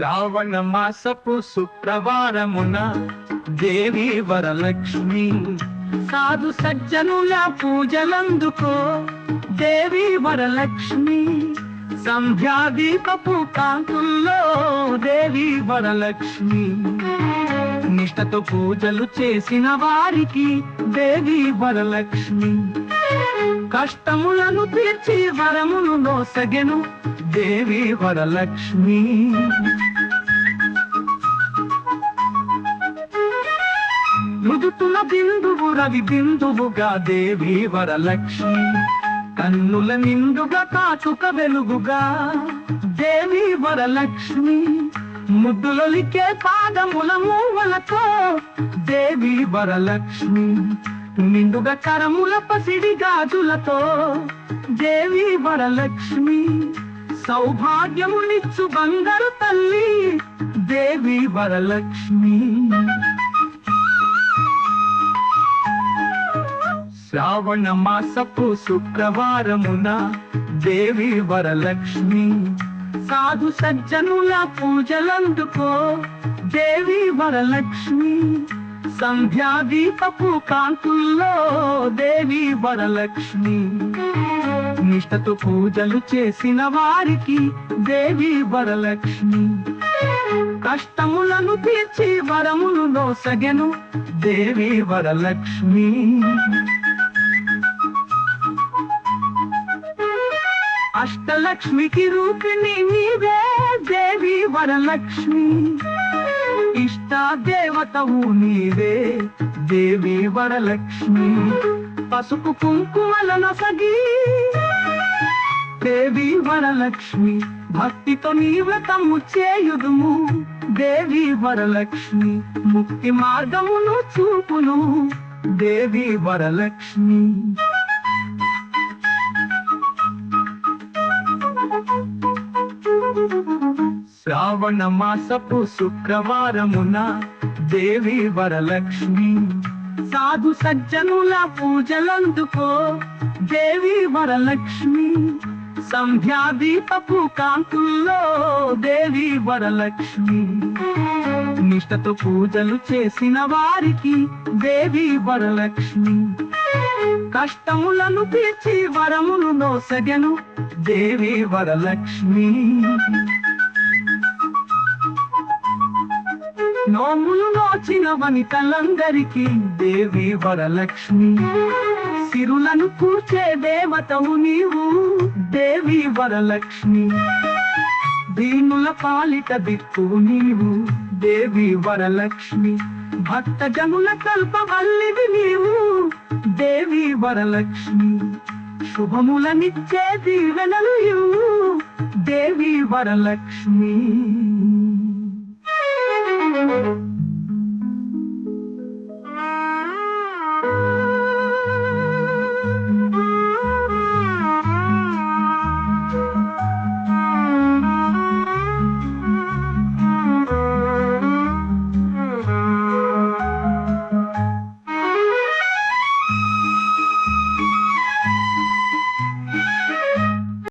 శ్రావణ మాసపు శుక్రవారమున దేవి వరలక్ష్మి సాధు సజ్జనుల పూజలందుకో దేవి వరలక్ష్మి సంధ్యాదీపపు కాంతుల్లో దేవి వరలక్ష్మి. నిష్టతో పూజలు చేసిన వారికి దేవి వరలక్ష్మి. కష్టములను తీర్చి వరమును నోసగెను దేవి వరలక్ష్మి. నుదుతుల బిందువు రవి బిందువుగా దేవి వరలక్ష్మి. కన్నుల నిండుగా కాచుక వెలుగుగా దేవి వరలక్ష్మి. ముద్దులొలికే పాదముల మూవలతో దేవి వరలక్ష్మి. నిండుగా కరముల పసిడి గాజులతో దేవి వరలక్ష్మి సౌభాగ్యమునిచ్చు బంగారు తల్లి దేవి వరలక్ష్మి. శ్రావణ మాసపు శుక్రవారమున దేవి వరలక్ష్మి సాధు సజ్జనుల పూజలందుకో దేవి వరలక్ష్మి. సంధ్యాదీపపు కాంతుల్లో దేవి వరలక్ష్మి. నిష్టతో పూజలు చేసిన వారికి దేవి వరలక్ష్మి. కష్టములను తీర్చి వరములు నోసగెను దేవి వరలక్ష్మి. అష్టలక్ష్మికి రూపిణి నీవే దేవి వరలక్ష్మి. ఇష్టాదేవతవు నీవే దేవి వరలక్ష్మి. పసుపు కుంకుమలన సగి దేవి వరలక్ష్మి. భక్తితో నీ వ్రతము చేయుదుము దేవి వరలక్ష్మి. ముక్తి మార్గమును చూపును దేవి వరలక్ష్మి. శ్రావణ మాసపు శుక్రవారమున దేవి వరలక్ష్మి సాధు సజ్జనుల పూజలందుకో దేవి వరలక్ష్మి. సంధ్యాదీపపు కాంతుల్లో దేవి వరలక్ష్మి. నిష్టతో పూజలు చేసిన వారికి దేవి వరలక్ష్మి. కష్టములను తీర్చి వరములు నోసగెను దేవి వరలక్ష్మి. నోములు నోచిన వనితలందరికీ దేవి వరలక్ష్మి. సిరులను కూర్చే దేవతవు నీవు దేవి వరలక్ష్మి. దీనుల పాలిత దిక్కు నీవు దేవి వరలక్ష్మి. భక్త జనుల కల్పవల్లివి నీవు దేవి వరలక్ష్మి. శుభములనిచ్చే దీవెనలు దేవి వరలక్ష్మి.